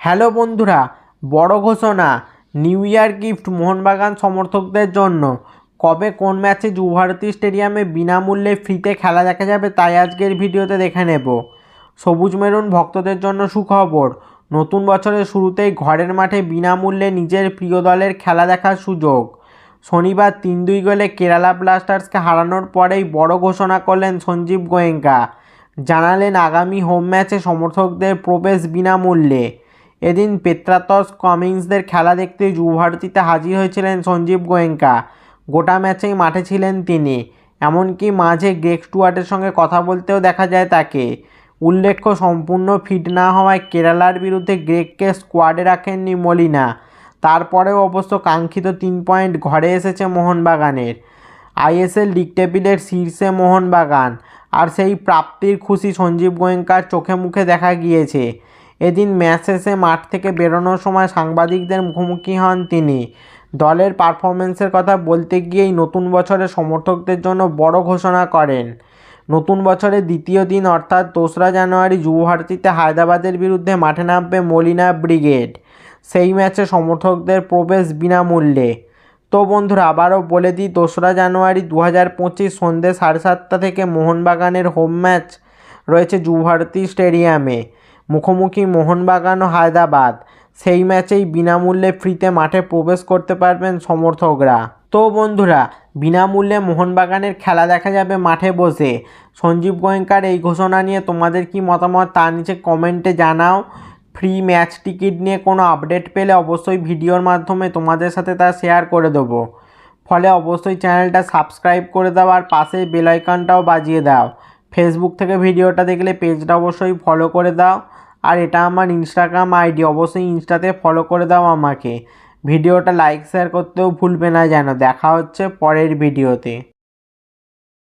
Hello বন্ধুরা, বড় ঘোষণা নিউ ইয়ার গিফট মোহনবাগান সমর্থকদের জন্য। কবে কোন ম্যাচে যুবভারতী স্টেডিয়ামে বিনামূল্যে ফ্রিতে খেলা দেখা যাবে তাই আজকের ভিডিওতে দেখে নেব। সবুজ মেরুন ভক্তদের জন্য সুখবর, নতুন বছরের শুরুতেই ঘরের মাঠে বিনামূল্যে নিজের প্রিয় দলের খেলা দেখার সুযোগ। শনিবার তিন দুই গোলে কেরালা ব্লাস্টার্সকে হারানোর পরেই বড় ঘোষণা করলেন সঞ্জীব গোয়েঙ্কা। জানালেন আগামী হোম ম্যাচে সমর্থকদের প্রবেশ বিনামূল্যে। এদিন পেত্রাতস কমিংসদের খেলা দেখতে যুবভারতীতে হাজির হয়েছিলেন সঞ্জীব গোয়েঙ্কা। গোটা ম্যাচেই মাঠে ছিলেন তিনি। এমনকি মাঝে গ্রেক স্টুয়ার্টের সঙ্গে কথা বলতেও দেখা যায় তাকে। উল্লেখ্য, সম্পূর্ণ ফিট না হওয়ায় কেরালার বিরুদ্ধে গ্রেককে স্কোয়াডে রাখেননি মলিনা। তারপরেও অবশ্য কাঙ্ক্ষিত তিন পয়েন্ট ঘরে এসেছে মোহনবাগানের। আইএসএল লিগ টেবিলের শীর্ষে মোহনবাগান। আর সেই প্রাপ্তির খুশি সঞ্জীব গোয়েঙ্কার চোখে মুখে দেখা গিয়েছে। এদিন ম্যাচ শেষে মাঠ থেকে বেরোনোর সময় সাংবাদিকদের মুখোমুখি হন তিনি। দলের পারফরমেন্সের কথা বলতে গিয়েই নতুন বছরে সমর্থকদের জন্য বড় ঘোষণা করেন। নতুন বছরের দ্বিতীয় দিন অর্থাৎ দোসরা জানুয়ারি যুবভারতীতে হায়দ্রাবাদের বিরুদ্ধে মাঠে নামবে মলিনা ব্রিগেড। সেই ম্যাচে সমর্থকদের প্রবেশ বিনামূল্যে। তো বন্ধুরা, আবারও বলে দিই, দোসরা জানুয়ারি দু হাজার পঁচিশ সন্ধ্যে সাড়ে সাতটা থেকে মোহনবাগানের হোম ম্যাচ রয়েছে যুবভারতী স্টেডিয়ামে। মুখোমুখি মোহনবাগান ও হায়দ্রাবাদ। সেই ম্যাচেই বিনামূল্যে ফ্রিতে মাঠে প্রবেশ করতে পারবেন সমর্থকরা। তো বন্ধুরা, বিনামূল্যে মোহনবাগানের খেলা দেখা যাবে মাঠে বসে। সঞ্জীব গোয়েঙ্কার এই ঘোষণা নিয়ে তোমাদের কি মতামত তার নিচে কমেন্টে জানাও। ফ্রি ম্যাচ টিকিট নিয়ে কোনো আপডেট পেলে অবশ্যই ভিডিওর মাধ্যমে তোমাদের সাথে তা শেয়ার করে দেবো। ফলে অবশ্যই চ্যানেলটা সাবস্ক্রাইব করে দাও আর পাশে বেল আইকনটাও বাজিয়ে দাও। ফেসবুক থেকে ভিডিওটা দেখলে পেজটা অবশ্যই ফলো করে দাও। আর এটা আমার ইনস্টাগ্রাম আইডি অবশ্যই ইনস্টাতে ফলো করে দাও আমাকে। ভিডিওটা লাইক শেয়ার করতেও ভুলবে না যেন। দেখা হচ্ছে পরের ভিডিওতে